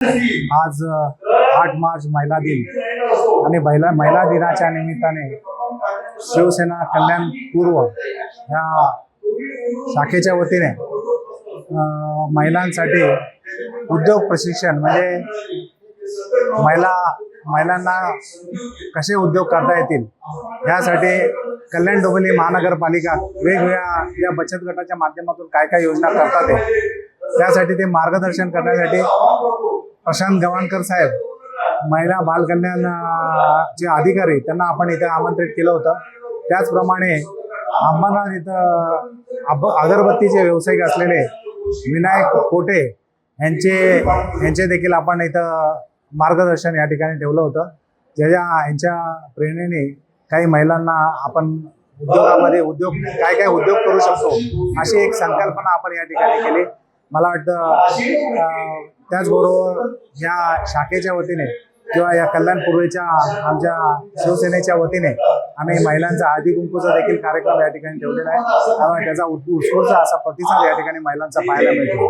आज आठ मार्च महिला दिन. आणि महिला महिला दिनाच्या निमित्ताने शिवसेना कल्याण पूर्व ह्या शाखेच्या वतीने महिलांसाठी उद्योग प्रशिक्षण म्हणजे महिला महिलांना कसे उद्योग करता येतील यासाठी कल्याण डोंबिवली महानगरपालिका वेगवेगळ्या या बचत गटाच्या माध्यमातून काय काय योजना करतात त्यासाठी ते मार्गदर्शन करण्यासाठी प्रशांत गवाणकर साहेब महिला बालकल्याण जे अधिकारी त्यांना आपण इथे आमंत्रित केलं होतं. त्याचप्रमाणे अंबरनाथ इथं अब अगरबत्तीचे व्यावसायिक असलेले विनायक कोटे यांचे यांचे देखील आपण इथं मार्गदर्शन या ठिकाणी ठेवलं होतं. ज्याच्या यांच्या प्रेरणेने काही महिलांना आपण उद्योगामध्ये उद्योग काय काय उद्योग करू शकतो अशी एक संकल्पना आपण या ठिकाणी केली. मला वाटतं त्याचबरोबर या शाखेच्या वतीने किंवा या कल्याण पूर्वेच्या आमच्या शिवसेनेच्या वतीने आम्ही महिलांचा आधी कुंकूचा देखील कार्यक्रम या ठिकाणी ठेवलेला आहे. त्यामुळे त्याचा उत्स्फूर्त असा प्रतिसाद या ठिकाणी महिलांचा पाहायला मिळतो.